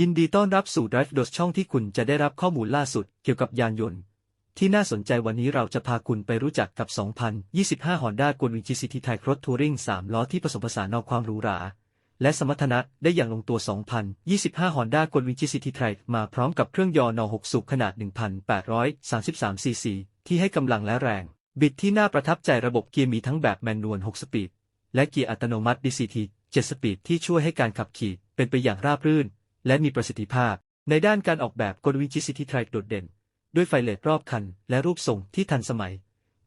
ยินดีต้อนรับสู่ Drive Dos ช่องที่คุณจะได้รับข้อมูลล่าสุดเกี่ยวกับยานยนต์ ที่น่าสนใจวันนี้เราจะพาคุณไปรู้จักกับ 2025 Honda g o l d w i n GCT t y c r o s Touring 3ล้อที่ผสมผสานเอาความหรูหรา และสมรรถนะได้อย่างลงตัว 2025 Honda g o l d w i n GCT t y มาพร้อมกับเครื่องยอนต์6สูบขนาด 1,833ซีซีที่ให้กำลังและแรง บิดที่น่าประทับใจระบบเกียร์มีทั้งแบบแมนนวล 6 สปีด และเกียร์อัตโนมัติ DCT 7 สปีดที่ช่วยให้การขับขี่เป็นไปอย่างราบรื่น และมีประสิทธิภาพ ในด้านการออกแบบกลวิจิซิตี้ไทรโดดเด่น ด้วยไฟเลดรอบคัน และรูปทรงที่ทันสมัย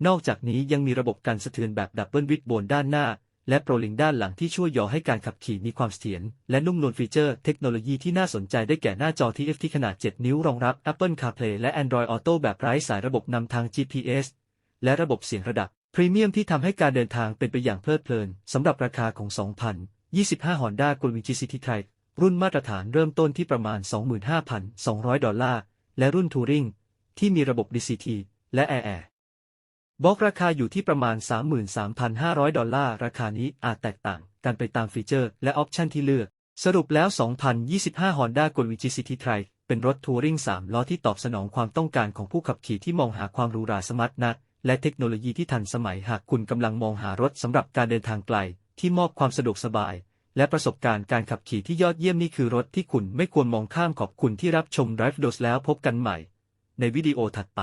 นอกจากนี้ยังมีระบบการสะเทือนแบบดับเบิลวิดโบนด้านหน้า และโปรลิงด้านหลังที่ช่วยย่อให้การขับขี่มีความเสถียรและนุ่มนวลฟีเจอร์เทคโนโลยีที่น่าสนใจได้แก่หน้าจอ TFT ขนาด 7 นิ้วรองรับ Apple CarPlay และ Android Auto แบบไร้สายระบบนำทาง GPS และระบบเสียงระดับพรีเมียมที่ทำให้การเดินทางเป็นไปอย่างเพลิดเพลินสำหรับราคาของ 2025 Honda g o l w i n GCT t r i รุ่นมาตรฐานเริ่มต้นที่ประมาณ 25,200 ดอลลาร์ และรุ่นทูริงที่มีระบบ DCT และ Air Air บอกราคาอยู่ที่ประมาณ 33,500 ดอลลาร์ ราคานี้อาจแตกต่างกันไปตามฟีเจอร์และออปชันที่เลือก สรุปแล้ว 2025 Honda g o l w i n GCT t r i เป็นรถทัวริง3ล้อที่ตอบสนองความต้องการของผู้ขับขี่ที่มองหาความหรูหราสมาร์ทนักและเทคโนโลยีที่ทันสมัยหากคุณกำลังมองหารถสำหรับการเดินทางไกล ที่มอบความสะดวกสบาย และประสบการณ์การขับขี่ที่ยอดเยี่ยมนี่คือรถที่คุณไม่ควรมองข้ามขอบคุณที่รับชม Drive Dos แล้วพบกันใหม่ ในวิดีโอถัดไป